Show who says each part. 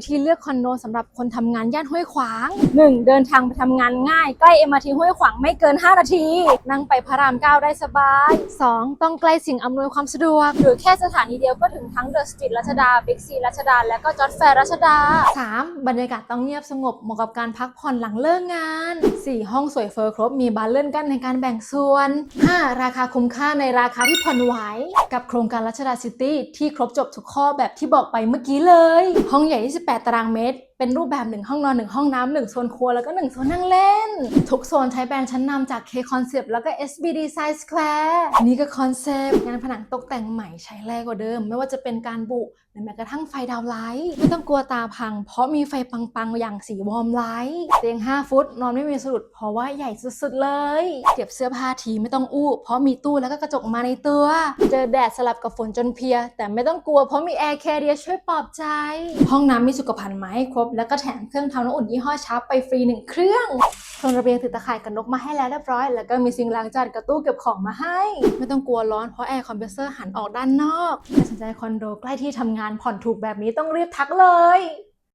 Speaker 1: วิธีเลือกคอนโดสำหรับคนทำงานย่านห้วยขวาง 1. เดินทางไปทำงานง่าย ใกล้ MRT ห้วยขวางไม่เกิน 5 นาที นั่งไปพระราม9ได้สบาย 2. ต้องใกล้สิ่งอำนวยความสะดวก หรือแค่สถานีเดียวก็ถึงทั้งเดอะสตรีทรัชดาบิ๊กซีรัชดา และก็จอร์จแฟร์รัชดา 3. บรรยากาศต้องเงียบสงบเหมาะกับการพักผ่อนหลังเลิกงาน 4. ห้องสวยเฟอร์ครบมีบานเลื่อนกั้นในการแบ่งส่วน 5. ราคาคุ้มค่าในราคาที่ผ่อนไหวกับโครงการรัชดาซิตี้ที่ครบจบทุกข้อแบบที่บอกไปเมื่อกี้เลย ห้องใหญ่28ตารางเมตร เป็นรูปแบบ1ห้องนอน1ห้องน้ำ1โซนครัวแล้วก็1โซนนั่งเล่น ทุกโซนใช้แบรนด์ชั้นนำจาก K Concept แล้วก็ SBD Size Square นี่ก็คอนเซปต์งานผนังตกแต่งใหม่ใช้แรงกว่าเดิม ไม่ว่าจะเป็นการบุหรือแม้กระทั่งไฟดาวไลท์ไม่ต้องกลัวตาพัง เพราะมีไฟปังๆ อย่างสีวอร์มไลท์เตียง 5 ฟุต นอนไม่มีสะดุดเพราะว่าใหญ่สุดๆเลยเก็บเสื้อผ้าทีไม่ต้องอู้ เพราะมีตู้แล้วก็กระจกมาในตัว เจอแดดสลับกับฝนจนเพีย แต่ไม่ต้องกลัวเพราะมีแอร์แคเรียช่วยปลอบใจ ห้องน้ำมีสุขภัณฑ์มาให้ครบแล้วก็แถมเครื่องทำน้ำอุ่นยี่ห้อชาร์ปไปฟรีหนึ่งเครื่องโซนระเบียงถือตะข่ายกับนกมาให้แล้วเรียบร้อย แล้วก็มีซิงล้างจานกับตู้เก็บของมาให้ ไม่ต้องกลัวร้อนเพราะแอร์คอมเพรสเซอร์หันออกด้านนอกถ้าสนใจคอนโดใกล้ที่ทำงานผ่อนถูกแบบนี้ต้องรีบทักเลย